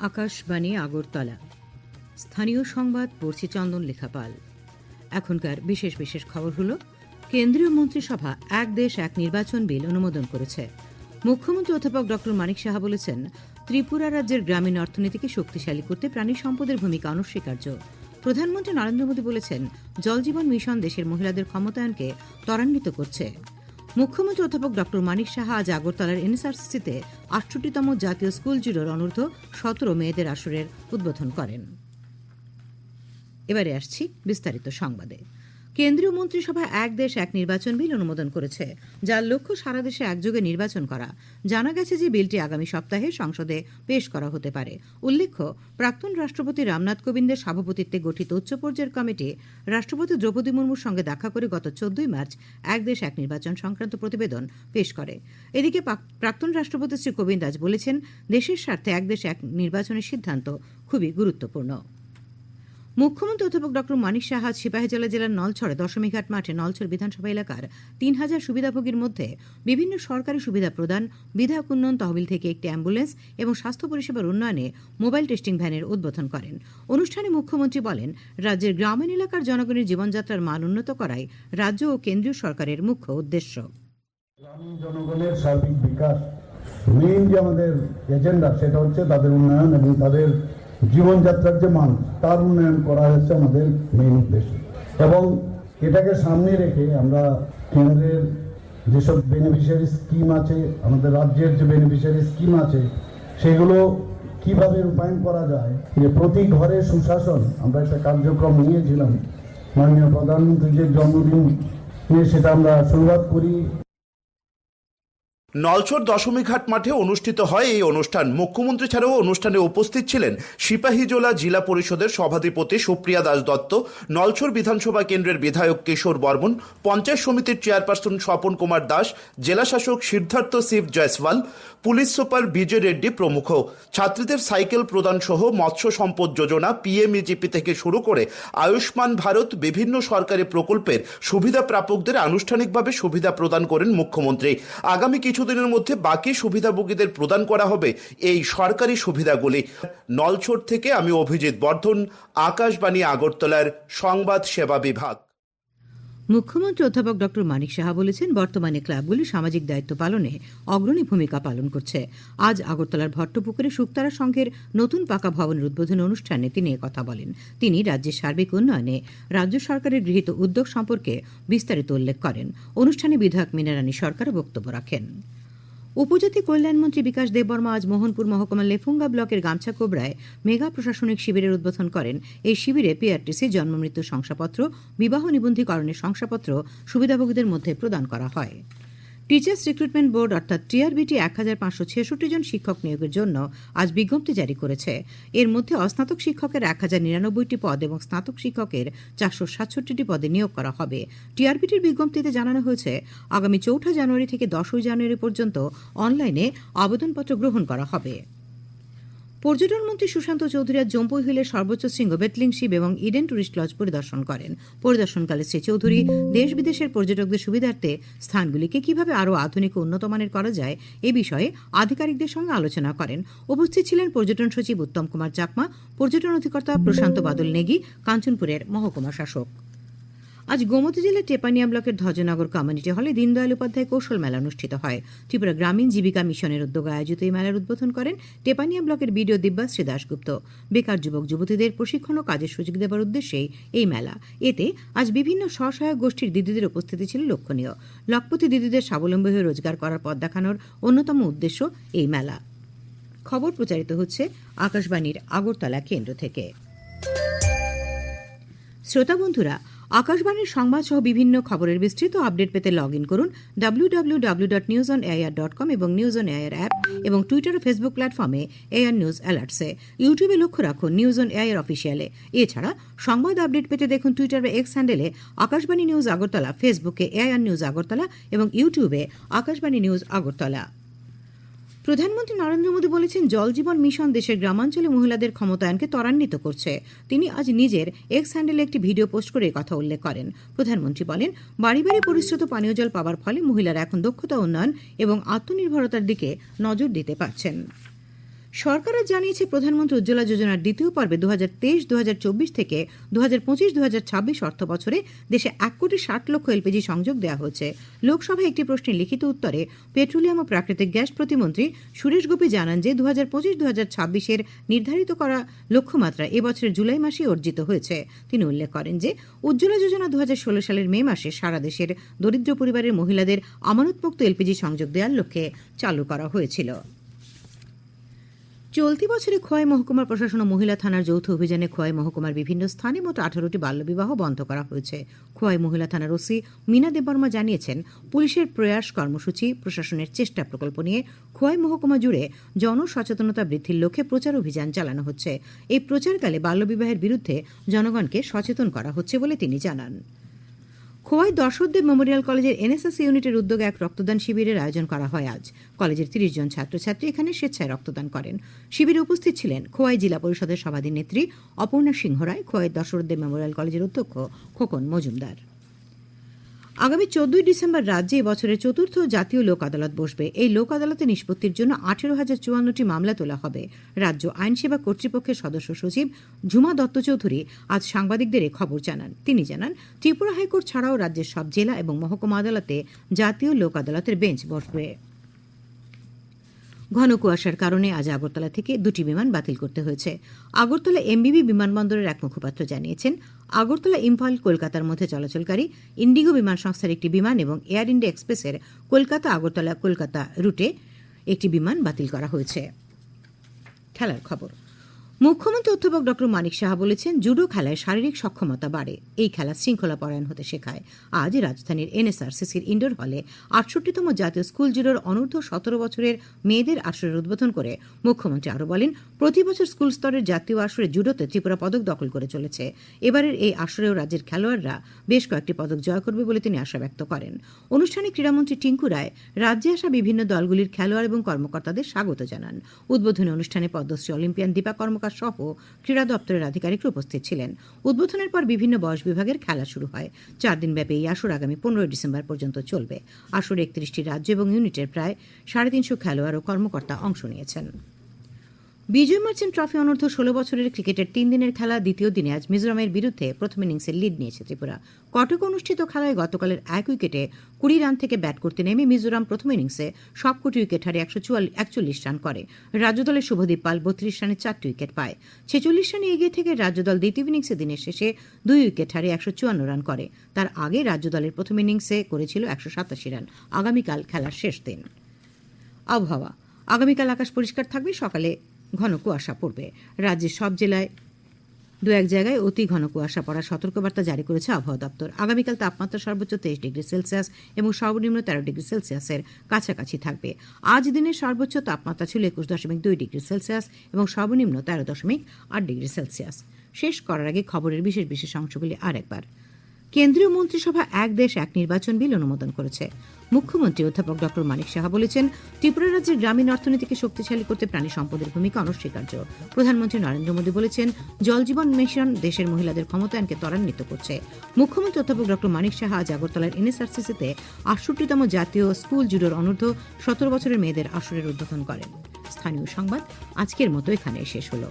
আকাশবাণী আগরতলা। স্থানীয় সংবাদ পড়ছি চন্দন, লেখাপাল। এখনকার বিশেষ বিশেষ খবর হল, কেন্দ্রীয় মন্ত্রিসভা এক দেশ, এক নির্বাচন বিল অনুমোদন করেছে। মুখ্যমন্ত্রী অধ্যাপক ড. মানিক সাহা বলেছেন, ত্রিপুরা রাজ্যের গ্রামীণ অর্থনীতিকে শক্তিশালী করতে প্রাণী সম্পদের ভূমিকা অনস্বীকার্য। প্রধানমন্ত্রী নরেন্দ্র মোদী বলেছেন, জল জীবন মিশন দেশের মহিলাদের ক্ষমতায়নকে ত্বরান্বিত করছে। মুখ্যমন্ত্রী অধ্যাপক ড মানিক সাহা আজ আগরতলার এনএসআরসিসিতে আটষট্টিতম জাতীয় স্কুল জিরোর অনূর্ধ্ব সতেরো মেয়েদের আসরের উদ্বোধন করেন। এবারে আসছি বিস্তারিত সংবাদে। কেন্দ্রীয় মন্ত্রিসভা এক দেশ এক নির্বাচন বিল অনুমোদন করেছে, যার লক্ষ্য সারা দেশে একযোগে নির্বাচন করা। জানা গেছে যে বিলটি আগামী সপ্তাহে সংসদে পেশ করা হতে পারে। উল্লেখ্য, প্রাক্তন রাষ্ট্রপতি রামনাথ কোবিন্দের সভাপতিত্বে গঠিত উচ্চ পর্যায়ের কমিটি রাষ্ট্রপতি দ্রৌপদী মুর্মুর সঙ্গে দেখা করে গত চোদ্দই মার্চ এক দেশ এক নির্বাচন সংক্রান্ত প্রতিবেদন পেশ করে। এদিকে প্রাক্তন রাষ্ট্রপতি শ্রী কোবিন্দ আজ বলেছেন, দেশের স্বার্থে এক দেশ এক নির্বাচনের সিদ্ধান্ত খুবই গুরুত্বপূর্ণ। মুখ্যমন্ত্রী অধ্যাপক ডক্টর মানিক সাহা সিপাহীজলা জেলার নলছড়ে দশমীঘাট মাঠে নলছড় বিধানসভা এলাকার তিন হাজার সুবিধাভোগীর মধ্যে বিভিন্ন সরকারি সুবিধা প্রদান, বিধায়ক উন্নয়ন তহবিল থেকে একটি অ্যাম্বুলেন্স এবং স্বাস্থ্য পরিষেবার উন্নয়নে মোবাইল টেস্টিং ভ্যানের উদ্বোধন করেন। অনুষ্ঠানে মুখ্যমন্ত্রী বলেন, রাজ্যের গ্রামীণ এলাকার জনগণের জীবনযাত্রার মান উন্নত করাই রাজ্য ও কেন্দ্রীয় সরকারের মুখ্য উদ্দেশ্য। জনগণের সার্বিক বিকাশ, মেইন যে আমাদের এজেন্ডা, সেটা হচ্ছে তাদের উন্নয়ন এবং তাদের জীবনযাত্রার যে মান, তার উন্নয়ন করা হচ্ছে আমাদের মেইন উদ্দেশ্য। এবং এটাকে সামনে রেখে আমরা কেন্দ্রের যেসব বেনিফিশিয়ারি স্কিম আছে, আমাদের রাজ্যের যে বেনিফিশিয়ারি স্কিম আছে, সেগুলো কীভাবে রূপায়ণ করা যায়, যে প্রতি ঘরে সুশাসন, আমরা একটা কার্যক্রম নিয়েছিলাম, মাননীয় প্রধানমন্ত্রীর যে জন্মদিন নিয়ে, সেটা আমরা শুরুয়াত করি। নলছর দশমীঘাট মাঠে অনুষ্ঠিত হয় এই অনুষ্ঠান। মুখ্যমন্ত্রী ছাড়াও অনুষ্ঠানে উপস্থিত ছিলেন সিপাহীজলা জেলা পরিষদের সভাধিপতি সুপ্রিয়া দাস দত্ত নলছর বিধানসভা কেন্দ্রের বিধায়ক কিশোর বর্মন, পঞ্চায়েত সমিতির চেয়ারপারসন স্বপন কুমার দাস জেলাশাসক সিদ্ধার্থ শিব জয়সওয়াল, পুলিশ সুপার বিজয় রেড্ডি প্রমুখ। ছাত্রীদের সাইকেল প্রদান সহ মৎস্য সম্পদ যোজনা, পিএমইজিপি থেকে শুরু করে আয়ুষ্মান ভারত বিভিন্ন সরকারি প্রকল্পের সুবিধা প্রাপকদের আনুষ্ঠানিকভাবে সুবিধা প্রদান করেন মুখ্যমন্ত্রী। আগামী কিছুদিনের মধ্যে বাকি সুবিধাভোগীদের প্রদান করা হবে এই সরকারি সুবিধাগুলি। নলছোট থেকে আমি অভিজিৎ বর্ধন, আকাশবাণী, আগরতলার সংবাদ সেবা বিভাগ। মুখ্যমন্ত্রী অধ্যাপক ড. মানিক সাহা বলেছেন, বর্তমানে ক্লাবগুলি সামাজিক দায়িত্ব পালনে অগ্রণী ভূমিকা পালন করছে। আজ আগরতলার ভট্টপুকুরে শুক্তারা সংঘের নতুন পাকা ভবনের উদ্বোধন অনুষ্ঠানে তিনি কথা বলেন। তিনি রাজ্যের সার্বিক উন্নয়নে রাজ্য সরকারের গৃহীত উদ্যোগ সম্পর্কে বিস্তারিত উল্লেখ করেন। অনুষ্ঠানে বিধায়ক মিনারানী সরকার বক্তব্য রাখেন। উপজাতি কল্যাণমন্ত্রী বিকাশ দেববর্মা আজ মোহনপুর মহকুমার লেফুঙ্গা ব্লকের গামছা কোবরায় মেগা প্রশাসনিক শিবিরের উদ্বোধন করেন। এই শিবিরে পিআরটিসি, জন্মমৃত্যু শংসাপত্র, বিবাহ নিবন্ধীকরণের শংসাপত্র সুবিধাভোগীদের মধ্যে প্রদান করা হয়। টিচার্স রিক্রুটমেন্ট বোর্ড অর্থাৎ টিআরবিটি এক হাজার পাঁচশো ছেষট্টি জন শিক্ষক নিয়োগের জন্য আজ বিজ্ঞপ্তি জারি করেছে। এর মধ্যে অস্নাতক শিক্ষকের এক হাজার নিরানব্বইটি পদ এবং স্নাতক শিক্ষকের চারশো সাতষট্টিটি পদে নিয়োগ করা হবে। টিআরবিটির বিজ্ঞপ্তিতে জানানো হয়েছে, আগামী চৌঠা জানুয়ারি থেকে দশই জানুয়ারি পর্যন্ত অনলাইনে আবেদনপত্র গ্রহণ করা হবে। পর্যটন মন্ত্রী সুশান্ত চৌধুরী আজ জম্পুই হিলের সর্বোচ্চ শৃঙ্গ বেতলিং শিব এবং ইডেন টুরিস্ট লজ পরিদর্শন করেন। পরিদর্শনকালে শ্রী চৌধুরী দেশ বিদেশের পর্যটকদের সুবিধার্থে স্থানগুলিকে কীভাবে আরও আধুনিক ও উন্নত মানের করা যায় এ বিষয়ে আধিকারিকদের সঙ্গে আলোচনা করেন। উপস্থিত ছিলেন পর্যটন সচিব উত্তম কুমার চাকমা, পর্যটন অধিকর্তা প্রশান্ত বাদল নেগি, কাঞ্চনপুরের মহকুমা শাসক। আজ গোমতী জেলার টেপানিয়া ব্লকের ধ্বজনগর কমিউনিটি হলে দীনদয়াল উপাধ্যায় কৌশল মেলা অনুষ্ঠিত হয়। ত্রিপুরা গ্রামীণ জীবিকা মিশনের উদ্যোগে আয়োজিত এই মেলার উদ্বোধন করেন টেপানিয়া ব্লকের বিডিও দিব্যাশ্রী দাশগুপ্ত। বেকার যুবক, যুবতীদের প্রশিক্ষণ ও কাজের সুযোগ দেওয়ার উদ্দেশ্যেই এই মেলা। এতে আজ বিভিন্ন স্বসহায়ক গোষ্ঠীর দিদিদের উপস্থিতি ছিল লক্ষণীয়। লখপতি দিদিদের স্বাবলম্বী হয়ে রোজগার করার পথ দেখানোর অন্যতম উদ্দেশ্য এই মেলা। খবর প্রচারিত হচ্ছে আকাশবাণীর আগরতলা কেন্দ্র থেকে। শ্রোতা বন্ধুরা আকাশবাণীর সংবাদ সহ বিভিন্ন খবরের বিস্তৃত আপডেট পেতে লগ ইন করুন ডাব্লিউ ডট ডট কম এবং নিউজ অন এআইআর অ্যাপ এবং টুইটার ও ফেসবুক প্ল্যাটফর্মে এআর নিউজ অ্যালার্টসে ইউটিউবে লক্ষ্য রাখুন নিউজ অন এআইআর অফিসিয়ালে এছাড়া সংবাদ আপডেট পেতে দেখুন টুইটার বা এক্স হ্যান্ডেলে আকাশবাণী নিউজ আগরতলা ফেসবুকে এআইআর নিউজ আগরতলা এবং ইউটিউবে আকাশবাণী নিউজ আগরতলা প্রধানমন্ত্রী নরেন্দ্র মোদী বলেছেন, জল জীবন মিশন দেশের গ্রামাঞ্চলে মহিলাদের ক্ষমতায়নকে ত্বরান্বিত করছে। তিনি আজ নিজের এক্স হ্যান্ডেলে একটি ভিডিও পোস্ট করে কথা উল্লেখ করেন। প্রধানমন্ত্রী বলেন বাড়ি বাড়ি পরিশ্রুত পানীয় জল পাওয়ার ফলে মহিলারা এখন দক্ষতা উন্নয়ন এবং আত্মনির্ভরতার দিকে নজর দিতে পারছেন। সরকার জানিয়েছে প্রধানমন্ত্রী উজ্জ্বলা যোজনার দ্বিতীয় পর্বে দু হাজার তেইশ দু হাজার চব্বিশ থেকে দু হাজার পঁচিশ দু হাজার ছাব্বিশ অর্থ বছরে দেশে এক কোটি ষাট লক্ষ এলপিজি সংযোগ দেওয়া হয়েছে। লোকসভায় একটি প্রশ্নের লিখিত উত্তরে পেট্রোলিয়াম ও প্রাকৃতিক গ্যাস প্রতিমন্ত্রী সুরেশ গোপী জানান যে দু হাজার পঁচিশ দু হাজার ছাব্বিশের নির্ধারিত করা লক্ষ্যমাত্রা এবছরের জুলাই মাসে অর্জিত হয়েছে। তিনি উল্লেখ করেন যে উজ্জ্বলা যোজনা দু হাজার ষোলো সালের মে মাসে সারা দেশের দরিদ্র পরিবারের মহিলাদের আমানতমুক্ত এলপিজি সংযোগ দেওয়ার লক্ষ্যে চালু করা হয়েছিল। চলতি বছরে খোয়াই মহকুমার প্রশাসন ও মহিলা থানার যৌথ অভিযানে খোয়াই মহকুমার বিভিন্ন স্থানে মোট আঠারোটি বাল্যবিবাহ বন্ধ করা হয়েছে। খোয়াই মহিলা থানার ওসি মিনা দেববর্মা জানিয়েছেন, পুলিশের প্রয়াস কর্মসূচি, প্রশাসনের চেষ্টা প্রকল্প নিয়ে খোয়াই মহকুমা জুড়ে জনসচেতনতা বৃদ্ধির লক্ষ্যে প্রচার অভিযান চালানো হচ্ছে। এই প্রচারকালে বাল্যবিবাহের বিরুদ্ধে জনগণকে সচেতন করা হচ্ছে বলে তিনি জানান। খোয়াই দর্শকদেব মেমোরিয়াল কলেজের এনএসএস ইউনিটের উদ্যোগে এক রক্তদান শিবিরের আয়োজন করা হয় আজ। কলেজের তিরিশ জন ছাত্রছাত্রী এখানে স্বেচ্ছায় রক্তদান করেন। শিবিরে উপস্থিত ছিলেন খোয়াই জেলা পরিষদের সভাধিনেত্রী অপর্ণা সিংহ রায় খোয়াই দর্শকদেব মেমোরিয়াল কলেজের অধ্যক্ষ খোকন মজুমদার। আগামী চোদ্দই ডিসেম্বর রাজ্যে এবছরের চতুর্থ জাতীয় লোক আদালত বসবে। এই লোক আদালতে নিষ্পত্তির জন্য আঠেরো হাজার চুয়ান্নটি মামলা তোলা হবে। রাজ্য আইনসেবা কর্তৃপক্ষের সদস্য সচিব ঝুমা দত্ত চৌধুরী আজ সাংবাদিকদের খবর জানান। তিনি জানান, ত্রিপুরা হাইকোর্ট ছাড়াও রাজ্যের সব জেলা এবং মহকুমা আদালতে জাতীয় লোক আদালতের বেঞ্চ বসবে। ঘন কুয়াশার কারণে আজ আগরতলা থেকে দুটি বিমান বাতিল করতে হয়েছে। আগরতলা এমবিবি বিমানবন্দরের এক মুখপাত্র জানিয়েছেন আগরতলা ইম্ফল কলকাতার মধ্যে চলাচলকারী ইন্ডিগো বিমান সংস্থার একটি বিমান এবং এয়ার ইন্ডিয়া এক্সপ্রেসের কলকাতা আগরতলা কলকাতা রুটে একটি বিমান বাতিল করা হয়েছে। খেলার খবর। মুখ্যমন্ত্রী অধ্যাপক ডক্টর মানিক সাহা বলেছেন, জুডো খেলায় শারীরিক সক্ষমতা বাড়ে। এই খেলা শৃঙ্খলা পরায়ণ হতে শেখায়। আজ রাজধানীর এনএসআরসিসির ইন্ডোর হলে আটষট্টিতম জাতীয় স্কুল জুডোর অনূর্ধ্ব সতেরো বছরের মেয়েদের আসরের উদ্বোধন করে মুখ্যমন্ত্রী আরও বলেন, প্রতি বছর স্কুল স্তরের জাতীয় আসরে জুডোতে ত্রিপুরা পদক দখল করে চলেছে। এবারের এই আসরেও রাজ্যের খেলোয়াড়রা বেশ কয়েকটি পদক জয় করবে বলে তিনি আশা ব্যক্ত করেন। অনুষ্ঠানে ক্রীড়ামন্ত্রী টিঙ্কু রায়, রাজ্যে আসা বিভিন্ন দলগুলির খেলোয়াড় এবং কর্মকর্তাদের স্বাগত জানান। উদ্বোধনী অনুষ্ঠানে পদ্মশ্রী, অলিম্পিয়ান, দীপা কর্মকার সহ ক্রীড়া দপ্তরের আধিকারিকরা উপস্থিত ছিলেন। উদ্বোধনের পর বিভিন্ন বয়স বিভাগের খেলা শুরু হয়। চার দিনব্যাপী এই আসর আগামী পনেরোই ডিসেম্বর পর্যন্ত চলবে। আসরে একত্রিশটি রাজ্য এবং ইউনিটের প্রায় সাড়ে তিনশো খেলোয়াড় ও কর্মকর্তা অংশ নিয়েছেন। বিজয় মার্চেন্ট ট্রফি অনূর্ধ্ব ষোলো বছরের ক্রিকেটের তিন দিনের খেলা, দ্বিতীয় দিনে আজ মিজোরামের বিরুদ্ধে প্রথম ইনিংসের লিড নিয়েছে ত্রিপুরা। কটক অনুষ্ঠিত খেলায় গতকালের এক উইকেটে কুড়ি রান থেকে ব্যাট করতে নেমে মিজোরাম প্রথম ইনিংসে সবকটি উইকেট হারে একশো একচল্লিশ রান করে। রাজ্যদলের শুভদীপ পাল বত্রিশ রানে চারটি উইকেট পায়। ছেচল্লিশ রানে এগিয়ে থেকে রাজ্যদল দ্বিতীয় ইনিংসে দিনের শেষে দুই উইকেট হারে একশো চুয়ান্ন রান করে। তার আগে রাজ্যদলের প্রথম ইনিংসে করেছিল একশো সাতাশি রান। আগামীকাল খেলার শেষ দিন। আবহাওয়া। আগামীকাল আকাশ পরিষ্কার থাকবে। সকালে ঘন কুয়াশা পড়বে। রাজ্যের সব জেলায় দু এক জায়গায় অতি ঘন কুয়াশা পড়ার সতর্কবার্তা জারি করেছে আবহাওয়া দপ্তর। আগামীকাল তাপমাত্রা সর্বোচ্চ তেইশ ডিগ্রি সেলসিয়াস এবং সর্বনিম্ন তেরো ডিগ্রি সেলসিয়াসের কাছাকাছি থাকবে। আজ দিনের সর্বোচ্চ তাপমাত্রা ছিল একুশ দশমিক দুই ডিগ্রি সেলসিয়াস এবং সর্বনিম্ন তেরো দশমিক আট ডিগ্রি সেলসিয়াস। শেষ করার আগে খবরের বিশেষ বিশেষ অংশগুলি আরেকবার। কেন্দ্রীয় মন্ত্রিসভা এক দেশ, এক নির্বাচন বিল অনুমোদন করেছে। মুখ্যমন্ত্রী অধ্যাপক ডক্টর মানিক সাহা বলেছেন, ত্রিপুরা রাজ্যের গ্রামীণ অর্থনীতিকে শক্তিশালী করতে প্রাণী সম্পদের ভূমিকা অনস্বীকার্য। প্রধানমন্ত্রী নরেন্দ্র মোদী বলেছেন, জল জীবন মিশন দেশের মহিলাদের ক্ষমতায়নকে ত্বরান্বিত করছে। মুখ্যমন্ত্রী অধ্যাপক ডক্টর মানিক সাহা আজ আগরতলার এনএসআরসিসিতে আটষট্টিতম জাতীয় স্কুল জুডোর অনূর্ধ্ব সতেরো বছরের মেয়েদের আসরের উদ্বোধন করেন। স্থানীয় সংবাদ, আজকের মতো এখানে শেষ হলো।